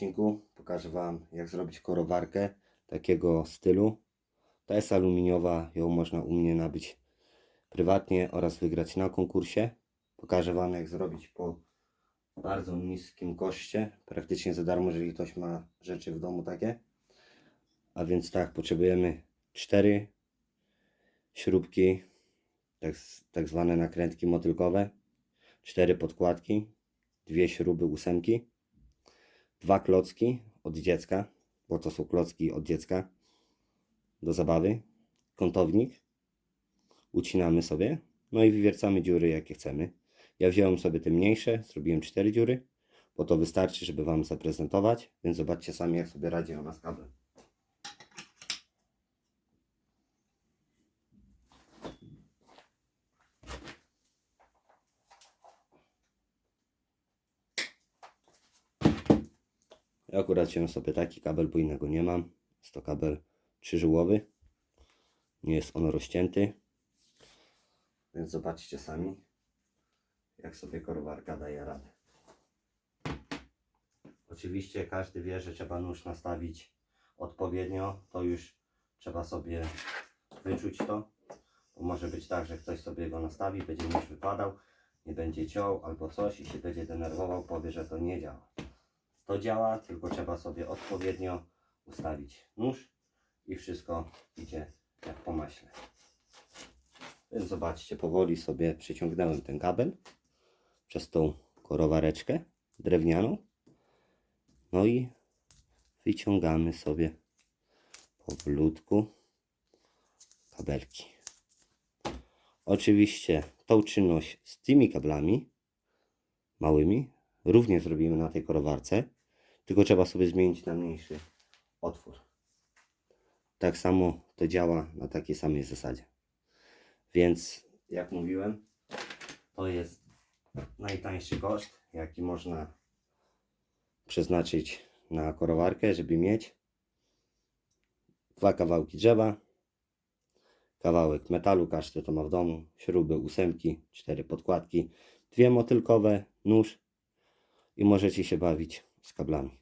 odcinku pokażę Wam jak zrobić korowarkę takiego stylu. Ta jest aluminiowa, ją można u mnie nabyć prywatnie oraz wygrać na konkursie. Pokażę Wam jak zrobić po bardzo niskim koszcie, praktycznie za darmo, jeżeli ktoś ma rzeczy w domu takie. A więc tak, potrzebujemy cztery śrubki, tak, tak zwane nakrętki motylkowe, cztery podkładki, dwie śruby ósemki, dwa klocki od dziecka, bo to są klocki od dziecka do zabawy, kątownik, ucinamy sobie, no i wywiercamy dziury jakie chcemy. Ja wziąłem sobie te mniejsze, zrobiłem cztery dziury, bo to wystarczy, żeby Wam zaprezentować, więc zobaczcie sami jak sobie radzi ona z kablem. Ja akurat wziąłem sobie taki kabel, bo innego nie mam. Jest to kabel trzyżyłowy. Nie jest on rozcięty. Więc zobaczcie sami, jak sobie korowarka daje radę. Oczywiście każdy wie, że trzeba nóż nastawić odpowiednio. To już trzeba sobie wyczuć to. Bo może być tak, że ktoś sobie go nastawi, będzie nóż wypadał, nie będzie ciął albo coś i się będzie denerwował, powie, że to nie działa. To działa, tylko trzeba sobie odpowiednio ustawić nóż i wszystko idzie jak po maśle. Więc zobaczcie, powoli sobie przyciągnąłem ten kabel przez tą korowareczkę drewnianą. No i wyciągamy sobie powolutku kabelki. Oczywiście tą czynność z tymi kablami małymi również zrobimy na tej korowarce, tylko trzeba sobie zmienić na mniejszy otwór. Tak samo to działa na takiej samej zasadzie. Więc jak mówiłem, to jest najtańszy koszt, jaki można przeznaczyć na korowarkę, żeby mieć dwa kawałki drzewa, kawałek metalu, każdy to ma w domu, śruby, ósemki, cztery podkładki, dwie motylkowe, nóż i możecie się bawić z kablami.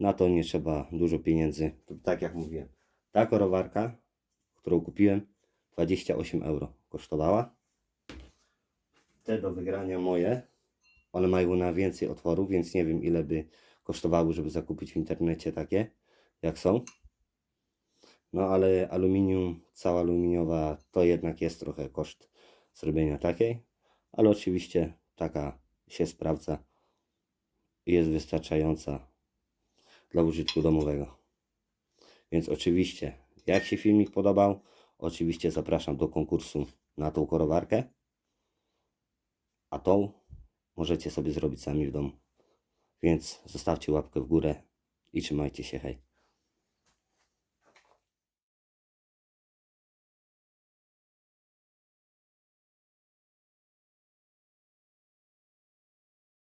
Na to nie trzeba dużo pieniędzy. Tak jak mówiłem, ta korowarka, którą kupiłem, 28 euro kosztowała. Te do wygrania moje, one mają na więcej otworów, więc nie wiem ile by kosztowały, żeby zakupić w internecie takie, jak są. No ale aluminium, cała aluminiowa, to jednak jest trochę koszt zrobienia takiej, ale oczywiście taka się sprawdza jest wystarczająca dla użytku domowego. Więc oczywiście, jak się filmik podobał, oczywiście zapraszam do konkursu na tą korowarkę, a tą możecie sobie zrobić sami w domu. Więc zostawcie łapkę w górę i trzymajcie się, hej.